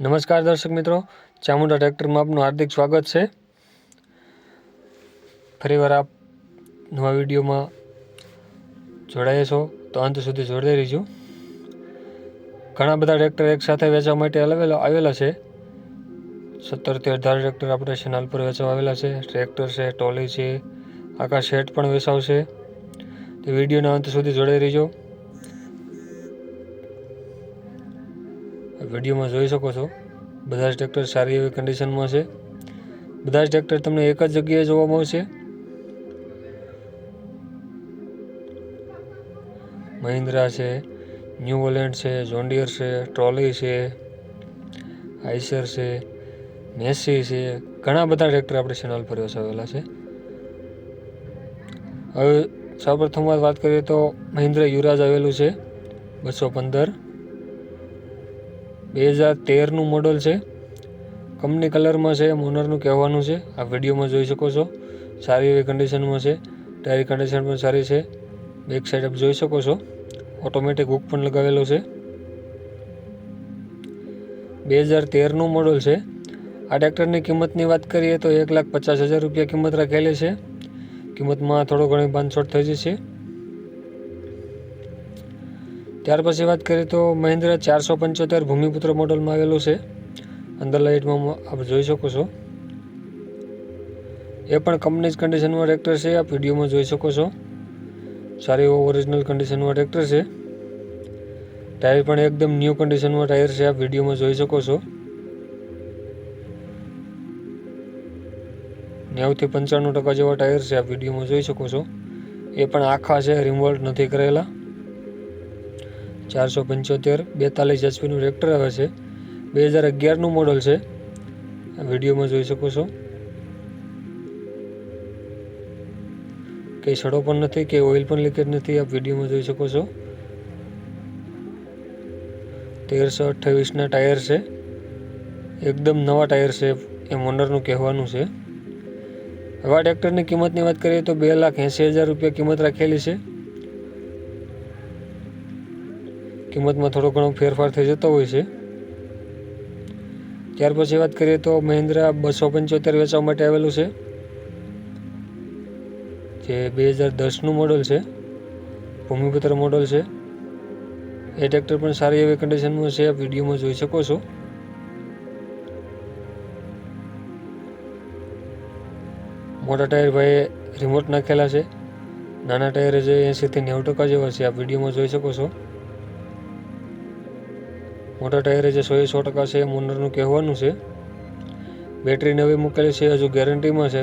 નમસ્કાર દર્શક મિત્રો, ચામુંડા ટ્રેક્ટરમાં આપનું હાર્દિક સ્વાગત છે. ફરીવાર આપ નવા વિડીયોમાં જોડાયા છો, તો અંત સુધી જોડાઈ રહીજો. ઘણા બધા ટ્રેક્ટર એકસાથે વેચવા માટે અલગ આવેલા છે. સત્તરથી અઢાર ટ્રેક્ટર આપણે ચેનલ પર વેચવા આવેલા છે. ટ્રેક્ટર છે, ટોલી છે, આખા શેડ પણ વેચાવશે. તો વિડીયોના અંત સુધી જોડાઈ રહીજો. વિડીયોમાં જોઈ શકો છો. બધા જ ટ્રેક્ટર સારી એવી કન્ડિશનમાં છે. બધા જ ટ્રેક્ટર તમને એક જ જગ્યાએ જોવા મળશે. મહિન્દ્રા છે, ન્યૂ વોલેન્ટ છે, જોન્ડિયર છે, ટ્રોલી છે, આઈસર છે, મેસી છે. ઘણા બધા ટ્રેક્ટર આપણે ચેનલ પર વસાવેલા છે. હવે સૌપ્રથમ વાત કરીએ તો મહિન્દ્રા યુરાજ આવેલું છે, બસો પંદર. બે હજાર તેરનું મોડલ છે. કંપની કલરમાં છે, એમ ઓનરનું કહેવાનું છે. આ વિડીયોમાં જોઈ શકો છો. સારી એવી કન્ડિશનમાં છે. ટાયર કન્ડિશન પણ સારી છે. બેક સાઈડ આપ જોઈ શકો છો. ઓટોમેટિક હુક પણ લગાવેલો છે. બે હજાર તેરનું મોડલ છે. આ ટ્રેક્ટરની કિંમતની વાત કરીએ તો એક લાખ પચાસ હજાર રૂપિયા કિંમત રાખેલી છે. કિંમતમાં થોડો ઘણી બાંધછોડ થઈ જશે. ત્યાર પછી વાત કરીએ તો મહિન્દ્રા ચારસો પંચોતેર ભૂમિપુત્ર મોડલમાં આવેલું છે. અંદર લાઇટમાં આપ જોઈ શકો છો. એ પણ કંપની જ કન્ડિશનમાં ટ્રેક્ટર છે. આપ વિડીયોમાં જોઈ શકો છો. સારી એવો ઓરિજિનલ કન્ડિશનમાં ટ્રેક્ટર છે. ટાયર પણ એકદમ ન્યૂ કન્ડિશનમાં ટાયર છે. આપ વિડીયોમાં જોઈ શકો છો. નેવથી પંચાણું ટકા જેવા ટાયર છે. આપ વિડીયોમાં જોઈ શકો છો. એ પણ આખા છે રિમોલ્ટ નથી કરેલા. ચારસો પંચોતેર, બેતાલીસ એચપીનું ટ્રેક્ટર આવે છે. બે હજાર અગિયારનું મોડલ છે. વિડીયોમાં જોઈ શકો છો. કંઈ સડો પણ નથી કે ઓઇલ પણ લીકેજ નથી, આપ વિડીયોમાં જોઈ શકો છો. તેરસો અઠ્ઠાવીસના ટાયર છે. એકદમ નવા ટાયર છે એ મોનરનું કહેવાનું છે. હવે આ ટ્રેક્ટરની કિંમતની વાત કરીએ તો બે લાખ એંસી હજાર રૂપિયા કિંમત રાખેલી છે. કિંમતમાં થોડો ઘણો ફેરફાર થઈ જતો હોય છે. ત્યાર પછી વાત કરીએ તો મહિન્દ્રા બસો પંચોતેર વેચવા માટે આવેલું છે. જે બે હજાર દસનું મોડલ છે. ભૂમિપુત્ર મોડલ છે. એ ટ્રેક્ટર પણ સારી એવી કન્ડિશનમાં છે, આપ વિડીયોમાં જોઈ શકો છો. મોટા ટાયર ભાઈ રિમોટ નાખેલા છે. નાના ટાયર જે એંસીથી નેવું ટકા જેવા છે, આપ વિડીયોમાં જોઈ શકો છો. મોટા ટાયરે જે સો એ સો ટકા છે એ મોનરનું કહેવાનું છે. બેટરી નવી મૂકેલી છે, હજુ ગેરંટીમાં છે.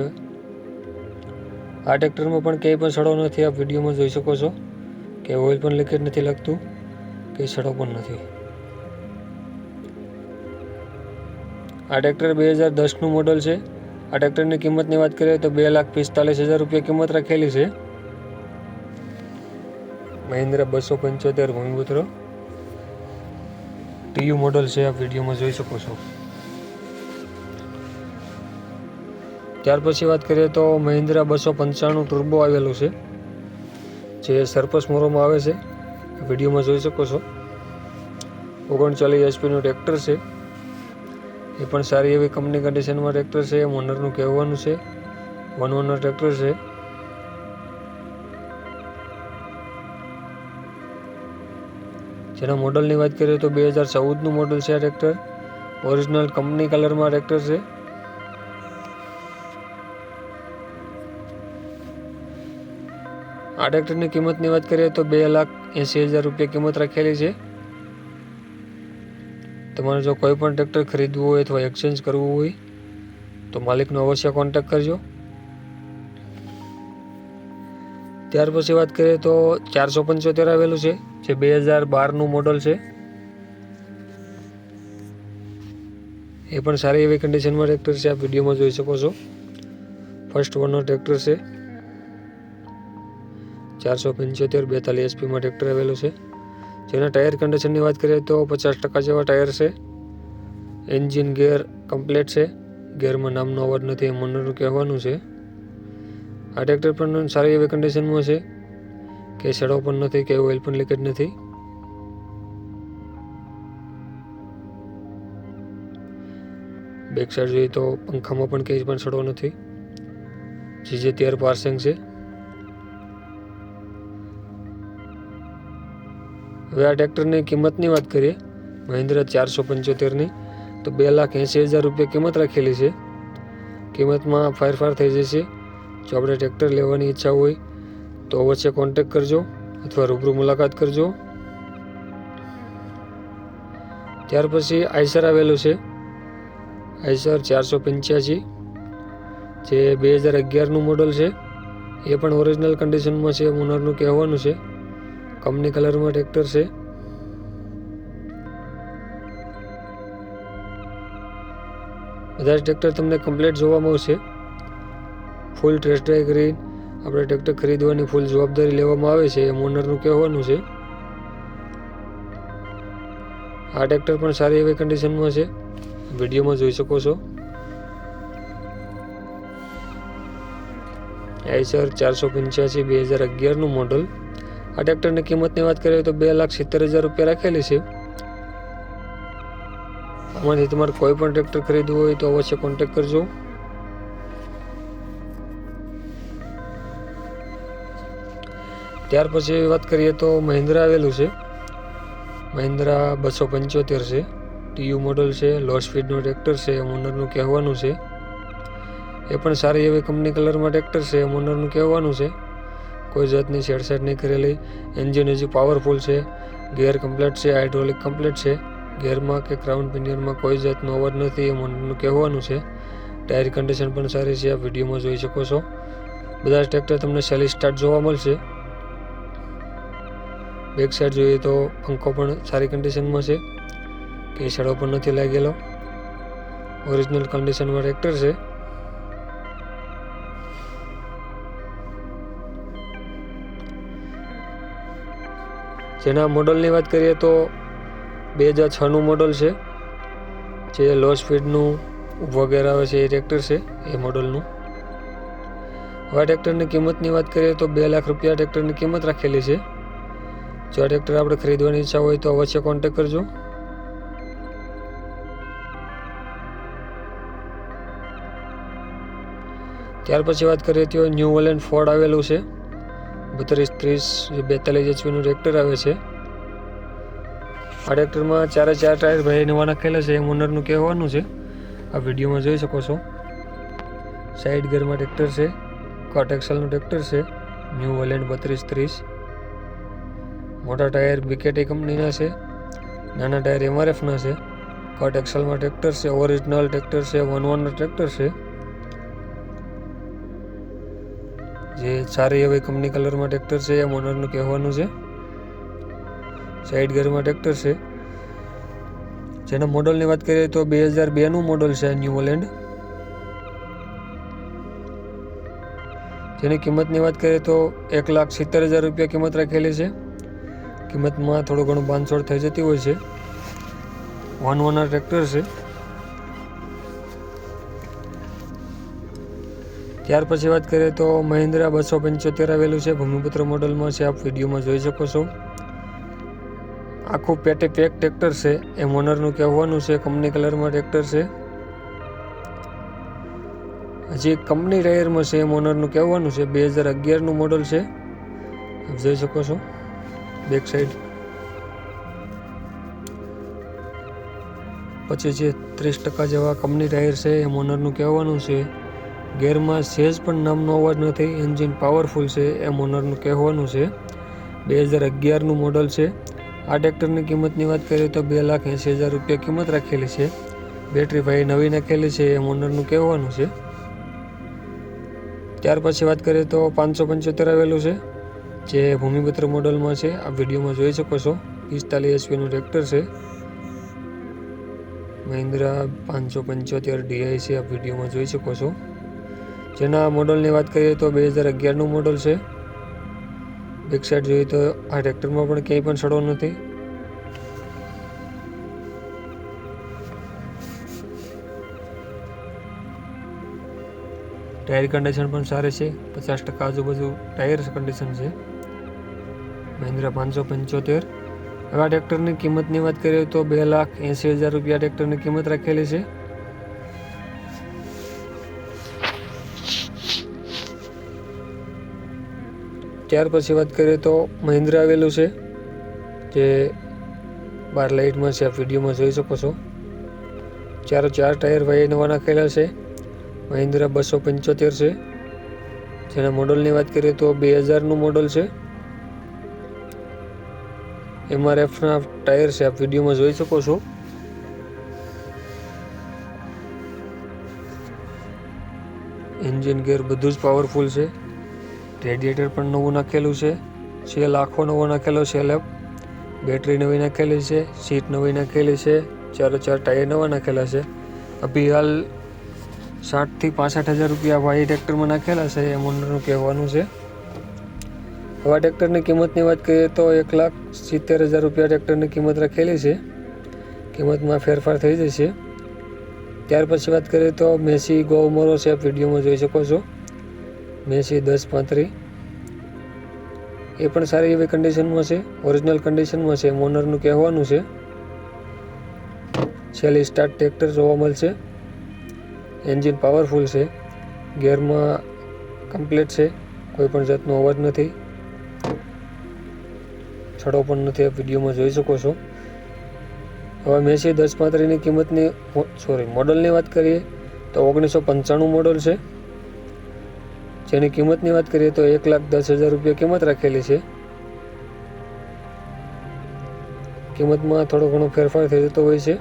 આ ટ્રેક્ટરમાં પણ ક્યાંય પણ સડો નથી, આપ વિડીયોમાં જોઈ શકો છો કે ઓઇલ પણ લીકેજ નથી લાગતું, કે સડો પણ નથી. આ ટ્રેક્ટર બે હજાર દસનું મોડલ છે. આ ટ્રેક્ટરની કિંમતની વાત કરીએ તો બે લાખ પિસ્તાલીસ હજાર રૂપિયા કિંમત રાખેલી છે. મહિન્દ્રા બસો પંચોતેર ભૂમિપુત્ર ટીયુ મોડલ છે, આપ વિડીયોમાં જોઈ શકો છો. ત્યાર પછી વાત કરીએ તો મહિન્દ્રા બસો પંચાણું ટુર્બો આવેલું છે, જે સરપસ મોરોમાં આવે છે. વિડીયોમાં જોઈ શકો છો. ઓગણચાલીસ એચપીનું ટ્રેક્ટર છે. એ પણ સારી એવી કંપની કન્ડિશનમાં ટ્રેક્ટર છે. ઓનરનું કહેવાનું છે વન ઓનર ટ્રેક્ટર છે. જેના મોડલની વાત કરીએ તો બે હજાર ચૌદનું મોડલ છે આ ટ્રેક્ટર ઓરિજિનલ કંપની કલરમાં ટ્રેક્ટર છે. આ ટ્રેક્ટરની કિંમતની વાત કરીએ તો બે લાખ એંસી હજાર રૂપિયા કિંમત રાખેલી છે. તમારે જો કોઈ પણ ટ્રેક્ટર ખરીદવું હોય અથવા એક્સચેન્જ કરવું હોય, તો માલિકનો અવશ્ય કોન્ટેક્ટ કરજો. ત્યાર પછી વાત કરીએ તો ચારસો પંચોતેર આવેલું છે. જે બે હજાર બારનું મોડલ છે. એ પણ સારી એવી કન્ડિશનમાં ટ્રેક્ટર છે, આપ વિડીયોમાં જોઈ શકો છો. ફર્સ્ટ વનનો ટ્રેક્ટર છે. ચારસો પંચોતેર બેતાલીસ એચપીમાં ટ્રેક્ટર આવેલું છે. જેના ટાયર કન્ડિશનની વાત કરીએ તો પચાસ ટકા જેવા ટાયર છે. એન્જિન ગેર કમ્પ્લેટ છે. ગેરમાં નામનો અવાજ નથી, એ મનનું કહેવાનું છે. આ ટ્રેક્ટર પણ સારી એવી કન્ડિશનમાં છે. કે સડો પણ નથી, કે ઓઇલ પણ લીકેજ નથી? બેક સાઈડ જોઈએ તો પંખામાં પણ કંઈ પણ સડો નથી. જીજે તેર પાર્સિંગ છે. હવે આ ટ્રેક્ટરની કિંમતની વાત કરીએ, મહિન્દ્રા ચારસો પંચોતેરની, તો બે લાખ એંસી હજાર રૂપિયા કિંમત રાખેલી છે. કિંમતમાં ફેરફાર થઈ જશે. જો આપણે ટ્રેક્ટર લેવાની ઈચ્છા હોય તો અવશ્ય કોન્ટેક કરજો અથવા રૂબરૂ મુલાકાત કરજો. ત્યાર પછી આઈસર આવેલું છે. આઈસર ચારસો પંચ્યાસી, જે બે હજાર અગિયારનું મોડલ છે. એ પણ ઓરિજિનલ કન્ડિશનમાં છે ઓનરનું કહેવાનું છે. કંપની કલરમાં ટ્રેક્ટર છે. બધા જ ટ્રેક્ટર તમને કમ્પ્લીટ જોવા મળશે ફૂલ ટેસ્ટ ડ્રાઈવ કરી આપણે ટ્રેક્ટર ખરીદવાની ફૂલ જવાબદારી લેવામાં આવે છે, એમ ઓનરનું કહેવાનું છે. આ ટ્રેક્ટર પણ સારી એવી કન્ડિશનમાં છે. વિડીયોમાં જોઈ શકો છો. આઈસર ચારસો પંચ્યાસી બે હજાર અગિયારનું મોડલ આ ટ્રેક્ટરની કિંમતની વાત કરીએ તો બે લાખ સિત્તેર હજાર રૂપિયા રાખેલી છે. આમાંથી તમારે કોઈ પણ ટ્રેક્ટર ખરીદવું હોય તો અવશ્ય કોન્ટેક કરજો. ત્યાર પછી વાત કરીએ તો મહિન્દ્રા આવેલું છે. મહિન્દ્રા બસો પંચોતેર છે. ટીયુ મોડલ છે લો સ્પીડનું ટ્રેક્ટર છે એમ ઓનરનું કહેવાનું છે. એ પણ સારી એવી કંપની કલરમાં ટ્રેક્ટર છે એમ ઓનરનું કહેવાનું છે. કોઈ જાતની છેડછાડ નહીં કરેલી. એન્જિન હજી પાવરફુલ છે. ગિયર કમ્પ્લેટ છે હાઇડ્રોલિક કમ્પ્લેટ છે. ગિયરમાં કે ક્રાઉન પિનિયરમાં કોઈ જાતનો અવાજ નથી એમ ઓનરનું કહેવાનું છે. ટાયર કન્ડિશન પણ સારી છે આ વિડીયોમાં જોઈ શકો છો. બધા જ ટ્રેક્ટર તમને સેલી સ્ટાર્ટ જોવા મળશે. બેક સાઈડ જોઈએ તો પંખો પણ સારી કન્ડિશનમાં છે. કે સડો પણ નથી લાગેલો. ઓરિજિનલ કન્ડિશનમાં ટ્રેક્ટર છે. જેના મોડલની વાત કરીએ તો બે હજાર છનું મોડલ છે. જે લો સ્પીડનું વગેરે આવે છે એ ટ્રેક્ટર છે, એ મોડલનું હવે ટ્રેક્ટરની કિંમતની વાત કરીએ તો બે લાખ રૂપિયા ટ્રેક્ટરની કિંમત રાખેલી છે. જો આ ટ્રેક્ટર આપણે ખરીદવાની ઈચ્છા હોય તો અવશ્ય કોન્ટેક કરજો. ત્યાર પછી વાત કરીએ તો ન્યૂ વલેન્ડ ફોર્ડ આવેલું છે. બત્રીસ ત્રીસ બેતાલીસ એચપીનું ટ્રેક્ટર આવે છે. આ ટ્રેક્ટરમાં ચારે ચાર ટાયર ભાઈ નવા નાખેલા છે, એમ ઓનરનું કહેવાનું છે. આ વિડીયોમાં જોઈ શકો છો. સાઈડ ગેરમાં ટ્રેક્ટર છે કોટેક્સલનું ટ્રેક્ટર છે, ન્યૂ વલેન્ડ બત્રીસ ત્રીસ. મોટા ટાયર બીકેટી કંપનીના છે, નાના ટાયર એમઆરએફના છે કટ એક્સલમાં ટ્રેક્ટર છે ઓરિજિનલ ટ્રેક્ટર છે વન ઓનર ટ્રેક્ટર છે. જે સારી એવી કંપની કલરમાં ટ્રેક્ટર છે, એમ ઓનરનું કહેવાનું છે. સાઈડ ગરમાં ટ્રેક્ટર છે. જેના મોડલની વાત કરીએ તો બે હજાર બેનું મોડલ છે ન્યૂ હોલેન્ડ જેની કિંમતની વાત કરીએ તો એક લાખ સિત્તેર હજાર રૂપિયા કિંમત રાખેલી છે. કિંમતમાં થોડું ઘણું બાંધછોડ થઈ જતી હોય છે. વન વનર ટ્રેક્ટર છે. ત્યાર પછી વાત કરીએ તો મહિન્દ્રા બસો પંચોતેર આવેલું છે. ભૂમિપુત્ર મોડલમાં છે. આપ વિડીયોમાં જોઈ શકો છો. આખું પેટે પેક ટ્રેક્ટર છે. એમ ઓનરનું કહેવાનું છે કંપની કલરમાં ટ્રેક્ટર છે. હજી કંપની ટાયરમાં છે. એમ ઓનરનું કહેવાનું છે. બે હજાર અગિયારનું મોડલ છે. આપ જોઈ શકો છો. Back side. પછી જે ત્રીસ ટકા જેવા કંપની ટાયર છે એ મોનરનું કહેવાનું છે. ગેરમાં સેઝ પણ નામનો અવાજ નથી એન્જિન પાવરફુલ છે એ મોનરનું કહેવાનું છે. બે હજાર અગિયારનું મોડલ છે. આ ટ્રેક્ટરની કિંમતની વાત કરીએ તો બે લાખ એંસી હજાર રૂપિયા કિંમત રાખેલી છે. બેટરી ભાઈ નવી નાખેલી છે એ મોનરનું કહેવાનું છે. ત્યાર પછી વાત કરીએ તો પાંચસો પંચોતેર આવેલું છે. જે ભૂમિપુત્ર મોડલમાં છે, આ વિડીયોમાં જોઈ શકો છો. પિસ્તાલીસ એચપીનું ટ્રેક્ટર છે. મહિન્દ્રા પાંચસો પંચોતેર ડીઆઈ છે, આ વિડીયોમાં જોઈ શકો છો. જેના મોડલની વાત કરીએ તો બે હજાર અગિયારનું મોડલ છે. બેક સાઈડ જોઈએ તો આ ટ્રેક્ટરમાં પણ ક્યાંય પણ સડો નથી. ટાયર કન્ડિશન પણ સારી છે. પચાસ ટકા આજુબાજુ ટાયર કન્ડિશન છે. મહિન્દ્રા પાંચસો પંચોતેર. હવે આ ટ્રેક્ટરની કિંમતની વાત કરીએ તો બે લાખ એંસી હજાર રૂપિયા ટ્રેક્ટરની કિંમત રાખેલી છે. ત્યાર પછી વાત કરીએ તો મહિન્દ્રા આવેલું છે, જે બાર લાઇટમાં છે આ વિડીયોમાં જોઈ શકો છો. ચારો ચાર ટાયર ભાઈએ નવા નાખેલા છે. મહિન્દ્રા બસો પંચોતેર છે. જેના મોડલની વાત કરીએ તો બે હજારનું મોડલ છે. એમઆરએફના ટાયર છે, આપ વિડીયોમાં જોઈ શકો છો. એન્જિન ગેર બધું જ પાવરફુલ છે. રેડિએટર પણ નવું નાખેલું છે. સેલ આખો નવો નાખેલો છે લેબ બેટરી નવી નાખેલી છે સીટ નવી નાખેલી છે, ચારો ચાર ટાયર નવા નાખેલા છે. અભી હાલ સાઠથી પાસઠ હજાર રૂપિયા ભાઈ ટ્રેક્ટરમાં નાખેલા છે, એમ ઓનરનું કહેવાનું છે. હવા ટ્રેક્ટરની કિંમતની વાત કરીએ તો એક લાખ સિત્તેર હજાર રૂપિયા ટ્રેક્ટરની કિંમત રાખેલી છે. કિંમતમાં ફેરફાર થઈ જશે. ત્યાર પછી વાત કરીએ તો મેસી ગૌમરો છે, આપ વિડીયોમાં જોઈ શકો છો. મેસી દસ પાંત્રી. એ પણ સારી એવી કન્ડિશનમાં છે ઓરિજિનલ કન્ડિશનમાં છે મોનરનું કહેવાનું છે. છેલ્લી સ્ટાર્ટ ટ્રેક્ટર જોવા મળશે. એન્જિન પાવરફુલ છે. ગેરમાં કમ્પ્લીટ છે. કોઈ પણ જાતનો અવાજ નથી. છડો પણ નથી, આપ વિડીયોમાં જોઈ શકો છો. હવે મેસી દસ પાંત્રીની કિંમતની સોરી મોડલની વાત કરીએ, તો ઓગણીસો પંચાણું મોડલ છે. જેની કિંમતની વાત કરીએ તો એક લાખ દસ હજાર રૂપિયા કિંમત રાખેલી છે. કિંમતમાં થોડો ઘણો ફેરફાર થઈ જતો હોય છે.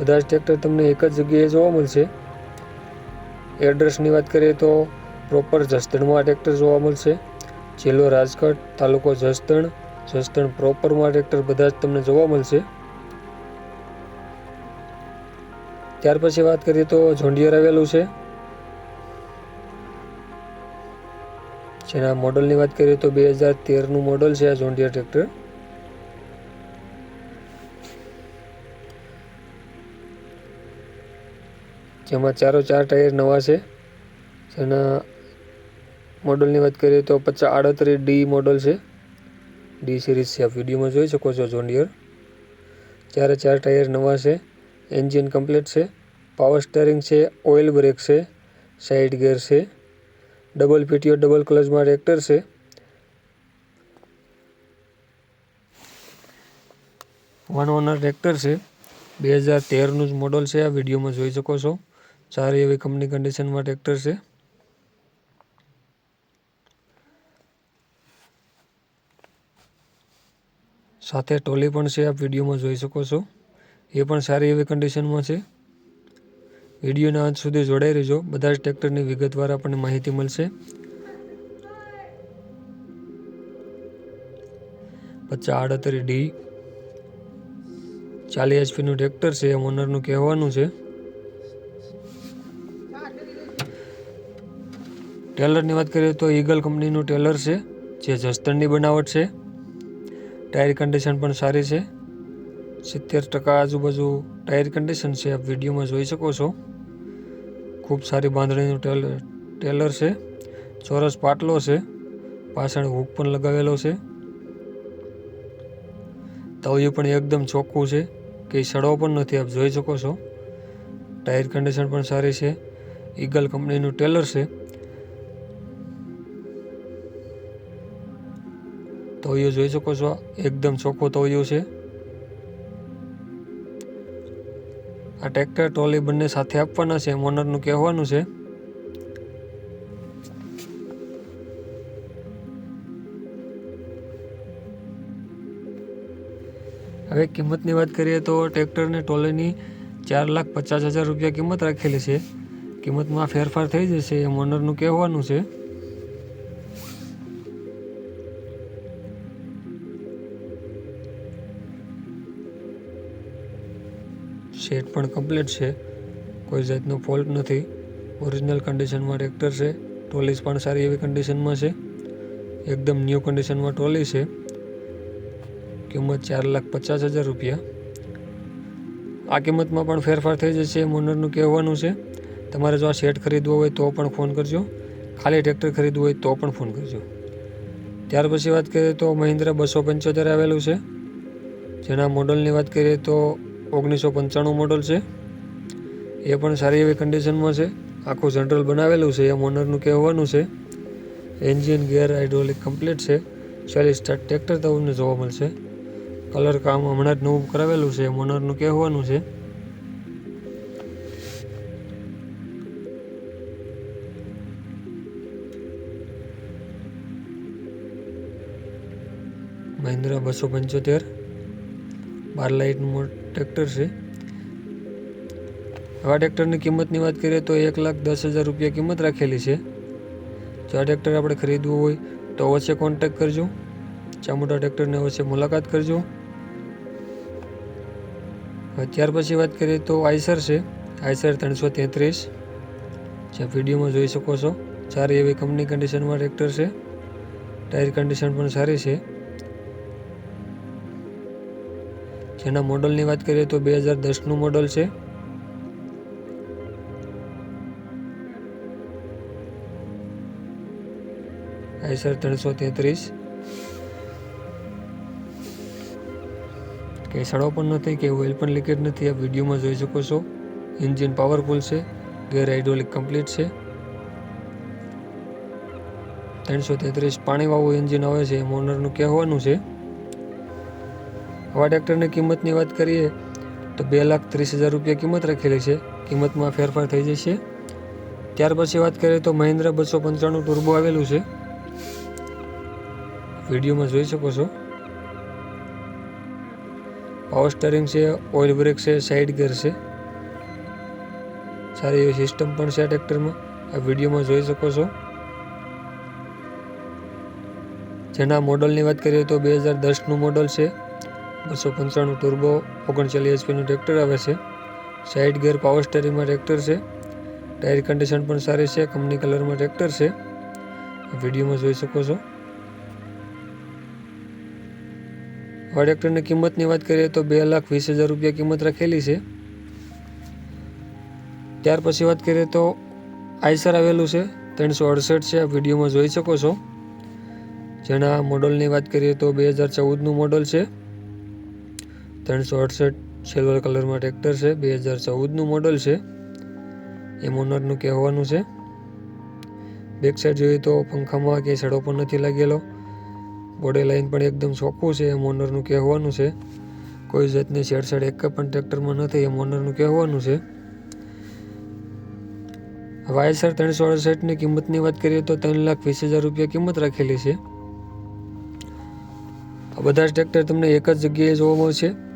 બધા જ ટ્રેક્ટર તમને એક જ જગ્યાએ જોવા મળશે. એડ્રેસની વાત કરીએ તો પ્રોપર જસદણમાં આ ટ્રેક્ટર જોવા મળશે. જિલ્લો રાજકોટ, તાલુકો જસદણ. જસદણ પ્રોપરમાં ટ્રેક્ટર બધા જ તમને જોવા મળશે. ત્યાર પછી વાત કરીએ તો જોંડિયર આવેલું છે. જેના મોડલની વાત કરીએ તો બે હજાર તેરનું મોડલ છે આ જોંડિયર ટ્રેક્ટર જેમાં ચારો ચાર ટાયર નવા છે. જેના મોડલની વાત કરીએ તો પચાસ આડત્રીસ ડી મોડલ છે. ડી સિરીઝ છે. આપ વિડીયોમાં જોઈ શકો છો જોન્ડિયર ચારે ચાર ટાયર નવા છે. એન્જિન કમ્પ્લીટ છે. પાવર સ્ટેરિંગ છે. ઓઇલ બ્રેક છે. સાઇડ ગેર છે. ડબલ પીટીઓ ડબલ ક્લચમાં ટ્રેક્ટર છે. વન ઓનર ટ્રેક્ટર છે. બે હજાર તેરનું જ મોડલ છે. આ વિડીયોમાં જોઈ શકો છો. સારી એવી કંપની કન્ડિશનમાં ટ્રેક્ટર છે. સાથે ટોલી પણ છે, આપ વિડીયોમાં જોઈ શકો છો. એ પણ સારી એવી કન્ડિશનમાં છે. વિડીયોના અંત સુધી જોડાઈ રહેજો. બધા જ ટ્રેક્ટરની વિગતવાર આપણને માહિતી મળશે. પચાસ આડત્રીસ ડી. ચાલીસ એચપીનું ટ્રેક્ટર છે. એમ ઓનરનું કહેવાનું છે. ટેલરની વાત કરીએ તો ઈગલ કંપનીનું ટેલર છે, જે જસ્તરની બનાવટ છે. ટાયર કન્ડિશન પણ સારી છે. સિત્તેર ટકા આજુબાજુ ટાયર કન્ડિશન છે. આપ વિડીયોમાં જોઈ શકો છો. ખૂબ સારી બાંધણીનું ટેલર ટેલર છે. ચોરસ પાટલો છે. પાછળ હૂક પણ લગાવેલો છે. તળિયું પણ એકદમ ચોખ્ખું છે. કે સડો પણ નથી, આપ જોઈ શકો છો. ટાયર કન્ડિશન પણ સારી છે. ઈગલ કંપનીનું ટેલર છે. તળિયું જોઈ શકો છો. એકદમ ચોખ્ખો તળિયું છે. આ ટ્રેક્ટર ટ્રોલી બંને સાથે આપવાના છે. ઓનરનું કહેવાનું છે. હવે કિંમતની વાત કરીએ તો ટ્રેક્ટરને ટોલેની ચાર લાખ પચાસ હજાર રૂપિયા કિંમત રાખેલી છે. કિંમતમાં ફેરફાર થઈ જશે એમ ઓનરનું કહેવાનું છે. સેટ પણ કમ્પ્લીટ છે. કોઈ જાતનો ફોલ્ટ નથી. ઓરિજિનલ કન્ડિશનમાં ટ્રેક્ટર છે. ટ્રોલીસ પણ સારી એવી કન્ડિશનમાં છે. એકદમ ન્યૂ કન્ડિશનમાં ટ્રોલી છે. કિંમત ચાર લાખ પચાસ હજાર રૂપિયા. આ કિંમતમાં પણ ફેરફાર થઈ જશે એમ ઓનરનું કહેવાનું છે. તમારે જો આ સેટ ખરીદવો હોય તો પણ ફોન કરજો. ખાલી ટ્રેક્ટર ખરીદવું હોય તો પણ ફોન કરજો. ત્યાર પછી વાત કરીએ તો મહિન્દ્રા બસો પંચોતેર આવેલું છે. જેના મોડલની વાત કરીએ તો ઓગણીસો પંચાણું મોડલ છે. એ પણ સારી એવી કન્ડિશનમાં છે. આખું જનરલ બનાવેલું છે. એમ ઓનરનું કહેવાનું છે. એન્જિન ગિયર હાઇડ્રોલિક કમ્પ્લીટ છે. ચાલીસ સ્ટાર્ટ ટ્રેક્ટર તમને જોવા મળશે. કલર કામ હમણાં જ નવું કરાવેલું છે. મોનરનું કહેવાનું છે. મહિન્દ્રા બસો પંચોતેર. બાર લાઇટનું ટ્રેક્ટર છે. આવા ટ્રેક્ટરની કિંમતની વાત કરીએ તો એક લાખ દસ હજાર રૂપિયા કિંમત રાખેલી છે. જો આ ટ્રેક્ટર આપણે ખરીદવું હોય તો અવશ્ય કોન્ટેક કરજો. ચામુંડા ટ્રેક્ટરને અવશ્ય મુલાકાત કરજો. ત્યાર પછી વાત કરીએ તો આઈસર છે. આઈસર ત્રણસો તેત્રીસ. જે વિડીયોમાં જોઈ શકો છો. સારી એવી કંપની કન્ડિશનમાં ટ્રેક્ટર છે. ટાયર કન્ડિશન પણ સારી છે. જેના મોડલની વાત કરીએ તો બે હજાર દસનું મોડલ છે. આઈસર ત્રણસો તેત્રીસ. કે સડો પણ નથી, કે ઓઇલ પણ લીકેજ નથી આ વિડીયોમાં જોઈ શકો છો. એન્જિન પાવરફુલ છે, ગેર હાઇડ્રોલિક કમ્પ્લીટ છે. ત્રણસો તેત્રીસ પાણીવાળું એન્જિન આવે છે, એમ ઓનરનું કહેવાનું છે. આવા ટ્રેક્ટરની કિંમતની વાત કરીએ, તો બે લાખ ત્રીસ હજાર રૂપિયા કિંમત રાખેલી છે. કિંમતમાં ફેરફાર થઈ જશે. ત્યાર પછી વાત કરીએ, તો મહિન્દ્રા બસો પંચાણું ટુર્બો આવેલું છે. વિડીયોમાં જોઈ શકો છો. પાવર સ્ટરિંગ છે ઓઇલ બ્રેક છે સાઇડ ગેર છે. સારી એવી સિસ્ટમ પણ છે આ ટ્રેક્ટરમાં આ વિડીયોમાં જોઈ શકો છો. જેના મોડલની વાત કરીએ, તો બે હજાર દસનું મોડલ છે. બસો પંચાણું ટુર્બો ઓગણચાલીસ એચપીનું ટ્રેક્ટર આવે છે. સાઇડ ગેર પાવર સ્ટેરિંગમાં ટ્રેક્ટર છે. ટાયર કન્ડિશન પણ સારી છે. કંપની કલરમાં ટ્રેક્ટર છે. વિડીયોમાં જોઈ શકો છો. આ ટ્રેક્ટરની કિંમતની વાત કરીએ તો બે લાખ વીસ હજાર રૂપિયા કિંમત રાખેલી છે. ત્યાર પછી વાત કરીએ તો આઈસર આવેલું છે. ત્રણસો અડસઠ છે. આ વિડીયોમાં જોઈ શકો છો. જેના મોડલની વાત કરીએ તો બે હજાર ચૌદનું મોડલ છે. ત્રણસો અડસઠ સિલ્વર કલરમાં ટ્રેક્ટર છે, બે હજાર ચૌદનું મોડલ છે. એમ ઓનરનું કહેવાનું છે. બેક સાઈડ જોઈએ તો પંખામાં કે સડો પણ નથી લાગેલો. બોડી લાઇન પણ એકદમ ચોખ્ખું છે, એમ ઓનરનું કહેવાનું છે. કોઈ જાતની છેડછાડ એક પણ ટ્રેક્ટરમાં નથી, એમ ઓનરનું કહેવાનું છે. વાયસર ત્રણસો અડસઠની કિંમતની વાત કરીએ તો ત્રણ લાખ વીસ હજાર રૂપિયા કિંમત રાખેલી છે. આ બધા જ ટ્રેક્ટર તમને એક જ જગ્યાએ જોવા મળશે.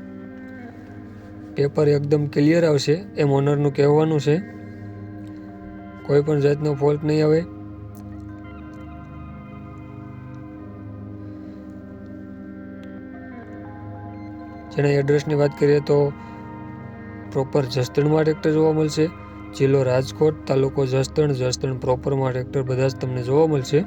પેપર એકદમ ક્લિયર આવશે, એમ ઓનરનું કહેવાનું છે. કોઈ પણ જાતનો ફોલ્ટ નહીં આવે. જેના એડ્રેસની વાત કરીએ તો પ્રોપર જસદણમાં ટ્રેક્ટર જોવા મળશે. જિલ્લો રાજકોટ, તાલુકો જસદણ જસદણ પ્રોપરમાં ટ્રેક્ટર બધા જ તમને જોવા મળશે.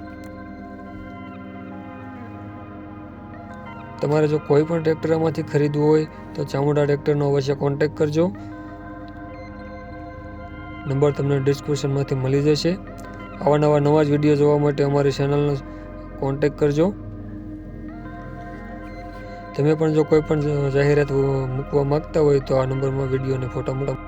તમારે જો કોઈ પણ ટ્રેક્ટર આમાંથી ખરીદવું હોય તો ચામુંડા ટ્રેક્ટરનો અવશ્ય કોન્ટેક કરજો. નંબર તમને ડિસ્ક્રિપ્શનમાંથી મળી જશે. આવા નવા નવા જ વીડિયો જોવા માટે અમારી ચેનલનો કોન્ટેક કરજો. તમે પણ જો કોઈ પણ જાહેરાત મૂકવા માંગતા હોય તો આ નંબરમાં વિડીયોને ફોટા મૂકવા